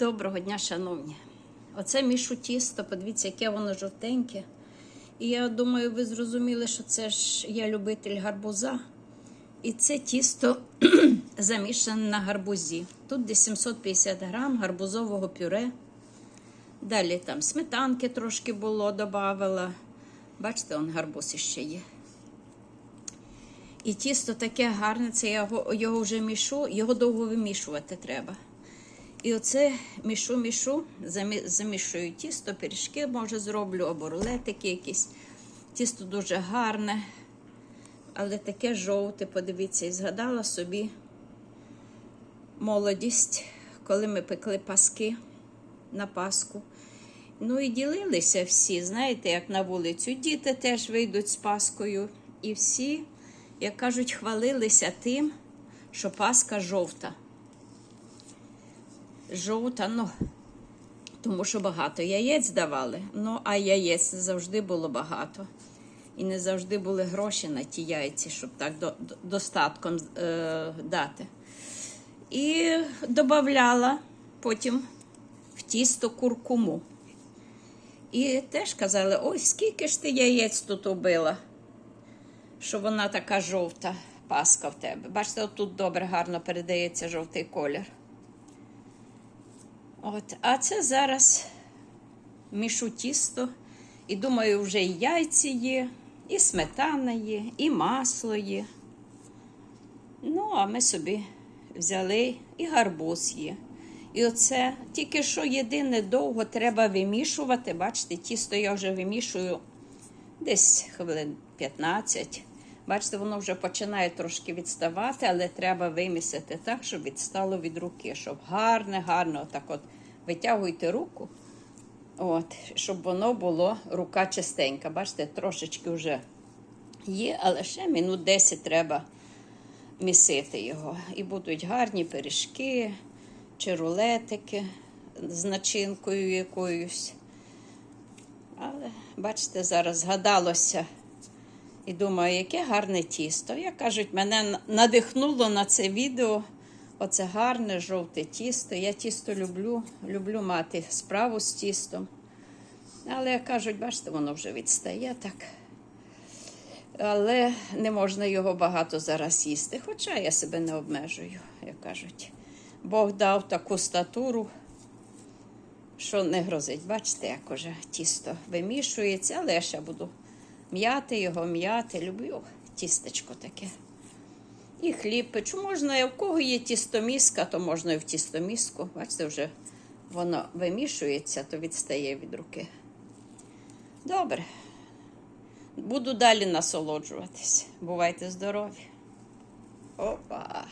Доброго дня, шановні. Оце мішу тісто, подивіться, яке воно жовтеньке. І я думаю, ви зрозуміли, що це ж я любитель гарбуза. І це тісто замішане на гарбузі. Тут десь 750 грам гарбузового пюре. Далі там сметанки трошки було, додавала. Бачите, он гарбуз іще є. І тісто таке гарне, це я його, його вже мішу, його довго вимішувати треба. І оце мішу, мішу, замішую тісто, пиріжки може зроблю, або рулетики якісь. Тісто дуже гарне, але таке жовте, подивіться, і згадала собі молодість, коли ми пекли паски на Пасху. Ну і ділилися всі, знаєте, як на вулицю. Діти теж вийдуть з Паскою. І всі, як кажуть, хвалилися тим, що Паска жовта. Жовта, ну, тому що багато яєць давали. Ну, а яєць завжди було багато. І не завжди були гроші на ті яйці, щоб так до, до- достатком е, дати. І додавала потім в тісто куркуму. І теж казали: ой, скільки ж ти яєць тут убила, що вона така жовта паска в тебе. Бачите, отут добре гарно передається жовтий колір. От, а це зараз мішу тісто. І думаю, вже і яйці є, і сметана є, і масло є. Ну, а ми собі взяли і гарбуз є. І оце тільки що єдине довго треба вимішувати. Бачите, тісто я вже вимішую десь хвилин 15. Бачите, воно вже починає трошки відставати, але треба вимісити так, щоб відстало від руки, щоб гарне, гарно так от витягуйте руку, от, щоб воно було рука чистенька. Бачите, трошечки вже є, але ще минут 10 треба місити його. І будуть гарні пиріжки чи рулетики з начинкою якоюсь. Але, бачите, зараз згадалося і думаю, яке гарне тісто. Як кажуть, мене надихнуло на це відео. Оце гарне жовте тісто. Я тісто люблю, люблю мати справу з тістом. Але як кажуть, бачите, воно вже відстає так. Але не можна його багато зараз їсти. Хоча я себе не обмежую, як кажуть. Бог дав таку статуру, що не грозить. Бачите, як уже тісто вимішується, але я ще буду м'яти його, м'яти. Люблю тістечко таке. І хліб печу. Можна, і в кого є тістоміска, то можна і в тістоміску. Бачите, вже воно вимішується, то відстає від руки. Добре. Буду далі насолоджуватись. Бувайте здорові. Опа!